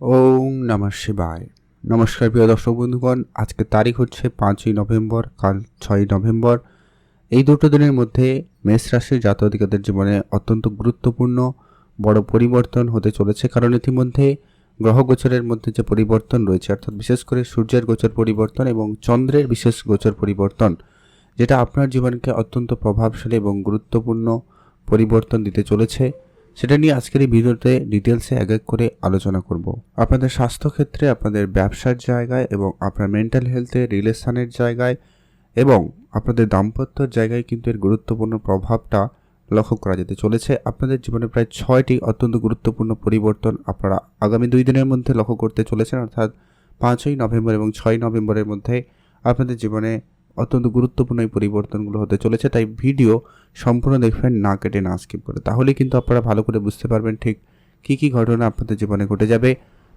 ওম নমঃ শিবায়। নমস্কার, প্রিয় দর্শক বন্ধুগণ। আজকে তারিখ হচ্ছে পাঁচই নভেম্বর, কাল ছয়ই নভেম্বর। এই দুটো দিনের মধ্যে মেষ রাশির জাতক জীবনে অত্যন্ত গুরুত্বপূর্ণ বড় পরিবর্তন হতে চলেছে। কারণ ইতিমধ্যে গ্রহ গোচরের মধ্যে যে পরিবর্তন রয়েছে, অর্থাৎ বিশেষ করে সূর্যের গোচর পরিবর্তন এবং চন্দ্রের বিশেষ গোচর পরিবর্তন, যেটা আপনার জীবনকে অত্যন্ত প্রভাবশালী এবং গুরুত্বপূর্ণ পরিবর্তন দিতে চলেছে। সেটা নিয়ে আজকের এই ভিডিওতে ডিটেলসে এক এক করে আলোচনা করব। আপনাদের স্বাস্থ্যক্ষেত্রে, আপনাদের ব্যবসার জায়গায় এবং আপনার মেন্টাল হেলথে রিলেশনের জায়গায় এবং আপনাদের দাম্পত্যর জায়গায় কিন্তু এর গুরুত্বপূর্ণ প্রভাবটা লক্ষ্য করা যেতে চলেছে। আপনাদের জীবনে প্রায় ছয়টি অত্যন্ত গুরুত্বপূর্ণ পরিবর্তন আপনারা আগামী দুই দিনের মধ্যে লক্ষ্য করতে চলেছেন। অর্থাৎ পাঁচই নভেম্বর এবং ছয় নভেম্বরের মধ্যে আপনাদের জীবনে অত্যন্ত গুরুত্বপূর্ণ এই পরিবর্তনগুলো হতে চলেছে, তাই ভিডিও সম্পূর্ণ দেখবেন, না কেটে না স্কিপ করে। তাহলে কিন্তু আপনারা ভালো করে বুঝতে পারবেন ঠিক কী কী ঘটনা আপনাদের জীবনে ঘটে যাবে।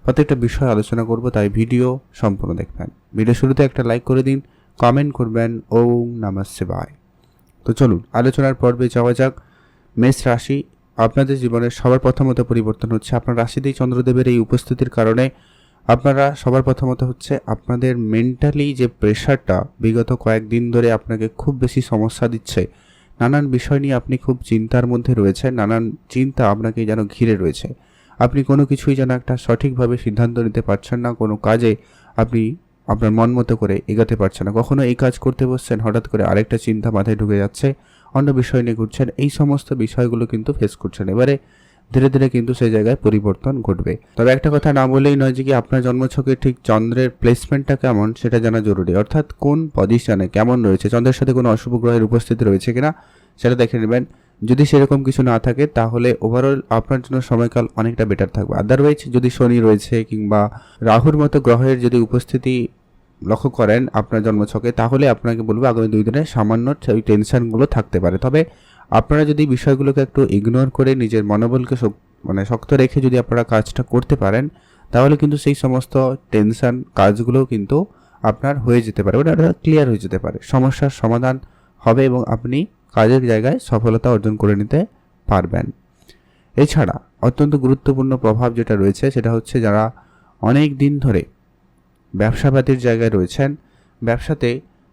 প্রত্যেকটা বিষয় আলোচনা করব, তাই ভিডিও সম্পূর্ণ দেখবেন। ভিডিও শুরুতে একটা লাইক করে দিন কমেন্ট করবেন, ওম নমঃ শিবায়। তো চলুন, আলোচনার পর্বে যাওয়া যাক। মেষ রাশি, আপনাদের জীবনের সবার প্রথমত পরিবর্তন হচ্ছে, আপনার রাশিতেই চন্দ্রদেবের এই উপস্থিতির কারণে আপনারা সবার প্রথমত হচ্ছে আপনাদের মেন্টালি যে প্রেশারটা বিগত কয়েকদিন ধরে আপনাকে খুব বেশি সমস্যা দিচ্ছে, নানান বিষয় নিয়ে আপনি খুব চিন্তার মধ্যে রয়েছেন, নানান চিন্তা আপনাকে যেন ঘিরে রয়েছে। আপনি কোনো কিছুই যেন একটা সঠিকভাবে সিদ্ধান্ত নিতে পারছেন না, কোনো কাজে আপনি আপনার মন মতো করে এগাতে পারছেন না। কখনো এই কাজ করতে বসছেন, হঠাৎ করে আরেকটা চিন্তা মাথায় ঢুকে যাচ্ছে, অন্য বিষয় নিয়ে ঘুরছেন, এই সমস্ত বিষয়গুলো কিন্তু ফেস করছেন। এবারে ধীরে ধীরে কিন্তু সেই জায়গায় পরিবর্তন ঘটবে। তবে একটা কথা না বলেই নয় যে কি আপনার জন্মছকে ঠিক চন্দ্রের প্লেসমেন্টটা কেমন সেটা জানা জরুরি। অর্থাৎ কোন পজিশনে কেমন রয়েছে, চন্দ্রের সাথে কোনো অশুভ গ্রহের উপস্থিতি রয়েছে কিনা সেটা দেখে নেবেন। যদি সেরকম কিছু না থাকে তাহলে ওভারঅল আপনার জন্য সময়কাল অনেকটা বেটার থাকবে। আদারওয়াইজ যদি শনি রয়েছে কিংবা রাহুর মতো গ্রহের যদি উপস্থিতি লক্ষ্য করেন আপনার জন্মছকে, তাহলে আপনাকে বলব আগামী দুই দিনে সামান্য টেনশনগুলো থাকতে পারে। তবে আপনারা যদি বিষয়গুলোকে একটু ইগনোর করে নিজের মনোবলকে মানে শক্ত রেখে যদি আপনারা কাজটা করতে পারেন, তাহলে কিন্তু সেই সমস্ত টেনশন কাজগুলোও কিন্তু আপনার হয়ে যেতে পারে ওটা ক্লিয়ার হয়ে যেতে পারে। সমস্যার সমাধান হবে এবং আপনি কাজের জায়গায় সফলতা অর্জন করে নিতে পারবেন। এছাড়া অত্যন্ত গুরুত্বপূর্ণ প্রভাব যেটা রয়েছে সেটা হচ্ছে যারা অনেক দিন ধরে ব্যবসাপাতির জায়গায় রয়েছেন, ব্যবসাতে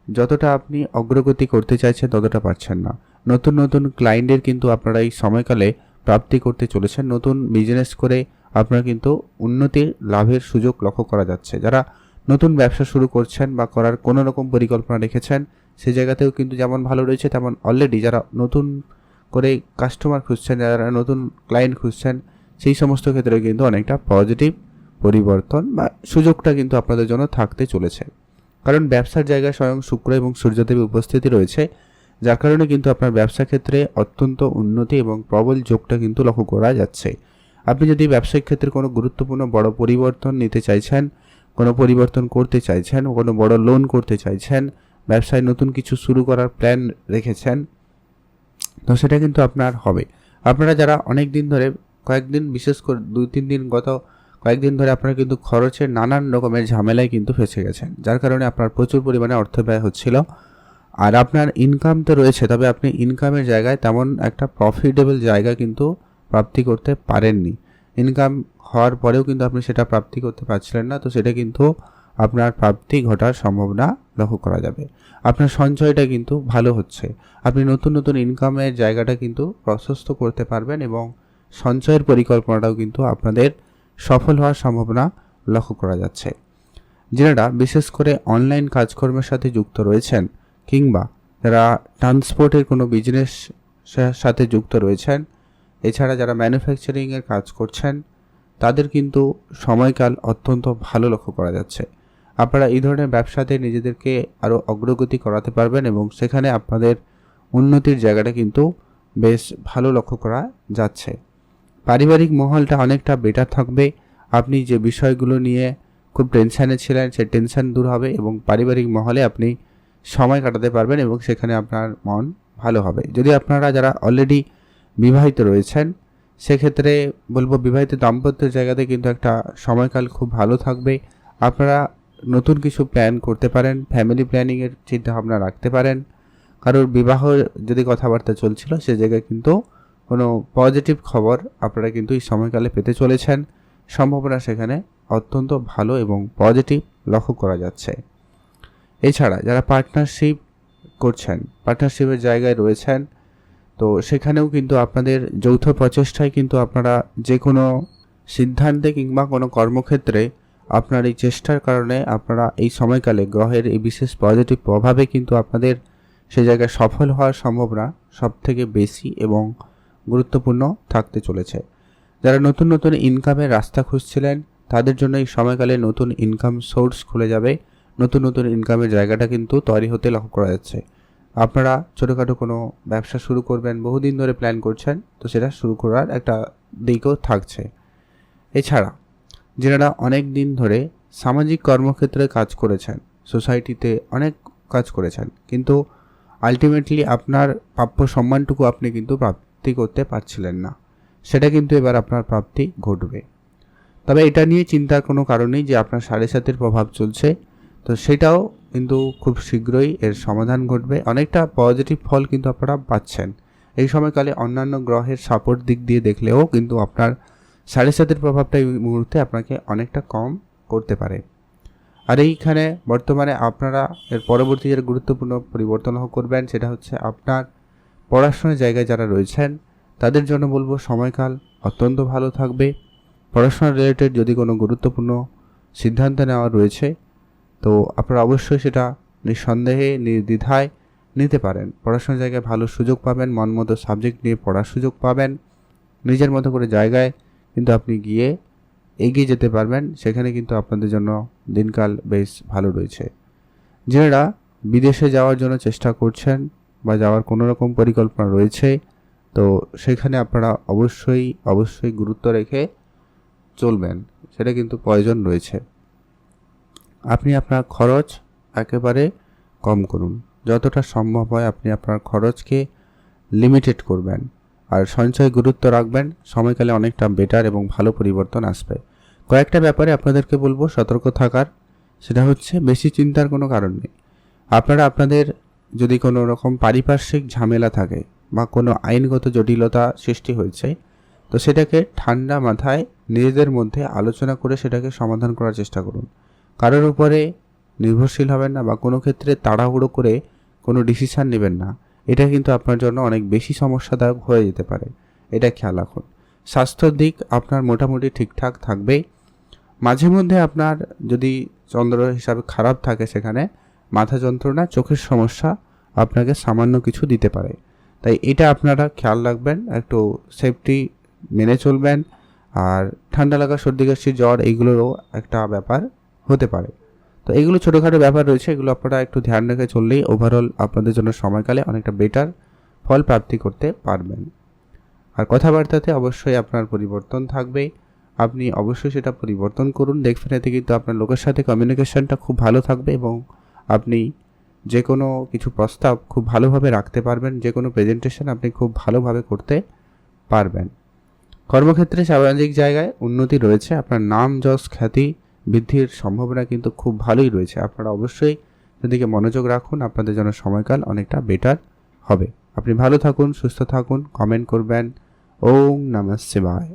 যতটা আপনি অগ্রগতি করতে চাইছেন ততটা পারছেন না। নতুন নতুন ক্লায়েন্টের কিন্তু আপনারা এই সময়কালে প্রাপ্তি করতে চলেছেন। নতুন বিজনেস করে আপনার কিন্তু উন্নতির লাভের সুযোগ লক্ষ্য করা যাচ্ছে। যারা নতুন ব্যবসা শুরু করছেন বা করার কোনো রকম পরিকল্পনা রেখেছেন সেই জায়গাতেও কিন্তু যেমন ভালো রয়েছে, তেমন অলরেডি যারা নতুন করে কাস্টমার খুঁজছেন, যারা নতুন ক্লায়েন্ট খুঁজছেন, সেই সমস্ত ক্ষেত্রে কিন্তু অনেকটা পজিটিভ পরিবর্তন বা সুযোগটা কিন্তু আপনাদের জন্য থাকতে চলেছে। কারণ ব্যবসার জায়গায় স্বয়ং শুক্র এবং সূর্যদেবী উপস্থিতি রয়েছে। যার কারণে কিন্তু আপনার ব্যবসা ক্ষেত্রে অত্যন্ত উন্নতি এবং প্রবল যোগটা কিন্তু লক্ষ্য করা যাচ্ছে। আপনি যদি ব্যবসায়িক ক্ষেত্রে কোনো গুরুত্বপূর্ণ বড় পরিবর্তন নিতে চাইছেন, কোনো পরিবর্তন করতে চাইছেন, কোনো বড় লোন করতে চাইছেন, ব্যবসায় নতুন কিছু শুরু করার প্ল্যান রেখেছেন, তো সেটা কিন্তু আপনার হবে। আপনারা যারা অনেক দিন ধরে, কয়েকদিন বিশেষ করে দুই, তিন দিন গত কয়েকদিন ধরে আপনারা কিন্তু খরচের নানান রকমের ঝামেলায় কিন্তু ফেসে গেছেন, যার কারণে আপনার প্রচুর পরিমাণে অর্থ ব্যয় হচ্ছিল। আর আপনার ইনকাম তো রয়েছে, তবে আপনি ইনকামের জায়গায় তেমন একটা প্রফিটেবল জায়গা কিন্তু প্রাপ্তি করতে পারেননি। ইনকাম হওয়ার পরেও কিন্তু আপনি সেটা প্রাপ্তি করতে পারছিলেন না, তো সেটা কিন্তু আপনার প্রাপ্তি ঘটার সম্ভাবনা লক্ষ্য করা যাবে। আপনার সঞ্চয়টা কিন্তু ভালো হচ্ছে। আপনি নতুন নতুন ইনকামের জায়গাটা কিন্তু প্রশস্ত করতে পারবেন এবং সঞ্চয়ের পরিকল্পনাটাও কিন্তু আপনাদের সফল হওয়ার সম্ভাবনা লক্ষ্য করা যাচ্ছে। যারা বিশেষ করে অনলাইন কাজকর্মের সাথে যুক্ত রয়েছেন কিংবা যারা ট্রান্সপোর্টের কোনো বিজনেস সাথে যুক্ত রয়েছেন, এছাড়া যারা ম্যানুফ্যাকচারিংয়ের কাজ করছেন, তাদের কিন্তু সময়কাল অত্যন্ত ভালো লক্ষ্য করা যাচ্ছে। আপনারা এই ধরনের ব্যবসাতে নিজেদেরকে আরও অগ্রগতি করাতে পারবেন এবং সেখানে আপনাদের উন্নতির জায়গাটা কিন্তু বেশ ভালো লক্ষ্য করা যাচ্ছে। পারিবারিক মহলটা অনেকটা বেটার থাকবে। আপনি যে বিষয়গুলো নিয়ে খুব টেনশানে ছিলেন, সে টেনশান দূর হবে এবং পারিবারিক মহলে আপনি সময় কাটাতে পারবেন এবং সেখানে আপনার মন ভালো হবে। যদি আপনারা যারা অলরেডি বিবাহিত রয়েছেন, সেক্ষেত্রে বলব বিবাহিত দাম্পত্যের জায়গাতে কিন্তু একটা সময়কাল খুব ভালো থাকবে। আপনারা নতুন কিছু প্ল্যান করতে পারেন ফ্যামিলি প্ল্যানিংয়ের চিন্তা ভাবনা রাখতে পারেন। কারোর বিবাহ যদি কথাবার্তা চলছিল, সে জায়গায় কিন্তু কোনো পজিটিভ খবর আপনারা কিন্তু এই সময়কালে পেতে চলেছেন। সম্ভাবনা সেখানে অত্যন্ত ভালো এবং পজিটিভ লক্ষ্য করা যাচ্ছে। এছাড়া যারা পার্টনারশিপ করছেন পার্টনারশিপের জায়গায় রয়েছেন, তো সেখানেও কিন্তু আপনাদের যৌথ প্রচেষ্টায় কিন্তু আপনারা যে কোনো সিদ্ধান্তে কিংবা কোনো কর্মক্ষেত্রে আপনার এই চেষ্টার কারণে আপনারা এই সময়কালে গ্রহের এই বিশেষ পজিটিভ প্রভাবে কিন্তু আপনাদের সে জায়গায় সফল হওয়ার সম্ভাবনা সব থেকে বেশি এবং গুরুত্বপূর্ণ থাকতে চলেছে। যারা নতুন নতুন ইনকামের রাস্তা খুঁজছিলেন, তাদের জন্য এই সময়কালে নতুন ইনকাম সোর্স খুলে যাবে। নতুন নতুন ইনকামের জায়গাটা কিন্তু তৈরি হতে লক্ষ্য করা যাচ্ছে। আপনারা ছোটোখাটো কোনো ব্যবসা শুরু করবেন, বহুদিন ধরে প্ল্যান করছেন, তো সেটা শুরু করার একটা দিকও থাকছে। এছাড়া, যারা অনেক দিন ধরে সামাজিক কর্মক্ষেত্রে কাজ করেছেন সোসাইটিতে অনেক কাজ করেছেন, কিন্তু আলটিমেটলি আপনার প্রাপ্য সম্মানটুকু আপনি কিন্তু প্রাপ্তি করতে পারছিলেন না। সেটা কিন্তু এবার আপনার প্রাপ্তি ঘটবে। তবে এটা নিয়ে চিন্তার কোনো কারণ নেই যে আপনার সাড়ে সাতের প্রভাব চলছে। তো সেটাও কিন্তু খুব শীঘ্রই এর সমাধান ঘটবে। অনেকটা পজিটিভ ফল কিন্তু আপনারা পাচ্ছেন। এই সময়কালে অন্যান্য গ্রহের সাপোর্ট দিক দিয়ে দেখলেও কিন্তু আপনার সাড়ে সাতের প্রভাবটা এই মুহূর্তে আপনাকে অনেকটা কম করতে পারে। আর এইখানে বর্তমানে আপনারা এর পরবর্তী যে গুরুত্বপূর্ণ পরিবর্তন করবেন সেটা হচ্ছে আপনার পড়াশোনার জায়গায় যারা রয়েছেন, তাদের জন্য বলব সময়কাল অত্যন্ত ভালো থাকবে। পড়াশোনা রিলেটেড যদি কোনো গুরুত্বপূর্ণ সিদ্ধান্ত নেওয়া রয়েছে তো আপনারা অবশ্যই সেটা নিঃসন্দেহে, নির্দ্বিধায় নিতে পারেন। পড়াশোনার জায়গায় ভালো সুযোগ পাবেন, মন মতো সাবজেক্ট নিয়ে পড়ার সুযোগ পাবেন, নিজের মতো করে জায়গায় কিন্তু আপনি গিয়ে এগিয়ে যেতে পারবেন, সেখানে কিন্তু আপনাদের জন্য দিনকাল বেশ ভালো রয়েছে। যারা বিদেশে যাওয়ার জন্য চেষ্টা করছেন বা যাওয়ার কোনো রকম পরিকল্পনা রয়েছে, তো সেখানে আপনারা অবশ্যই অবশ্যই গুরুত্ব রেখে চলবেন। সেটা কিন্তু প্রয়োজন রয়েছে। আপনি আপনার খরচ একেবারে কম করুন। যতটা সম্ভব হয় আপনি আপনার খরচকে লিমিটেড করবেন। আর সঞ্চয় গুরুত্ব রাখবেন। সময়কালে অনেকটা বেটার এবং ভালো পরিবর্তন আসবে। কয়েকটা ব্যাপারে আপনাদেরকে বলব সতর্ক থাকার। সেটা হচ্ছে বেশি চিন্তার কোনো কারণ নেই। আপনারা আপনাদের যদি কোনো রকম পারিপার্শ্বিক ঝামেলা থাকে বা কোনো আইনগত জটিলতা সৃষ্টি হয়েছে, তো সেটাকে ঠান্ডা মাথায় নিজেদের মধ্যে আলোচনা করে সেটাকে সমাধান করার চেষ্টা করুন। কারোর উপরে নির্ভরশীল হবেন না বা কোনো ক্ষেত্রে তাড়াহুড়ো করে কোনো ডিসিশান নেবেন না, এটা কিন্তু আপনার জন্য অনেক বেশি সমস্যাদায়ক হয়ে যেতে পারে। এটা খেয়াল রাখুন। স্বাস্থ্যর দিক আপনার মোটামুটি ঠিকঠাক থাকবে। মাঝে মধ্যে আপনার যদি চন্দ্র হিসাবে খারাপ থাকে সেখানে, মাথা যন্ত্রণা, চোখের সমস্যা আপনাকে সামান্য কিছু দিতে পারে। তাই এটা আপনারা খেয়াল রাখবেন, একটু সেফটি মেনে চলবেন। আর ঠান্ডা লাগা, সর্দি, কাশি, জ্বর এইগুলোরও একটা ব্যাপার। হতে পারে। তো এগুলো ছোটোখাটো ব্যাপার রয়েছে, এগুলো আপনারা একটু ধ্যান রেখে চললেই ওভারঅল আপনাদের জন্য সময়কালে অনেকটা বেটার ফল প্রাপ্তি করতে পারবেন। আর কথাবার্তাতে অবশ্যই আপনার পরিবর্তন থাকবে। আপনি অবশ্যই সেটা পরিবর্তন করুন। দেখবেন এতে কিন্তু আপনার লোকের সাথে কমিউনিকেশনটা খুব ভালো থাকবে এবং আপনি যে কোনো কিছু প্রস্তাব খুব ভালোভাবে রাখতে পারবেন যে কোনো প্রেজেন্টেশন আপনি খুব ভালোভাবে করতে পারবেন। কর্মক্ষেত্রে সামাজিক জায়গায় উন্নতি রয়েছে। আপনার নাম, যশ, খ্যাতি বৃদ্ধির সম্ভাবনা কিন্তু খুব ভালোই রয়েছে। আপনারা অবশ্যই সেদিকে মনোযোগ রাখুন, আপনাদের জন্য সময়কাল অনেকটা বেটার হবে। আপনি ভালো থাকুন, সুস্থ থাকুন কমেন্ট করবেন। ওম নমঃ শিবায়।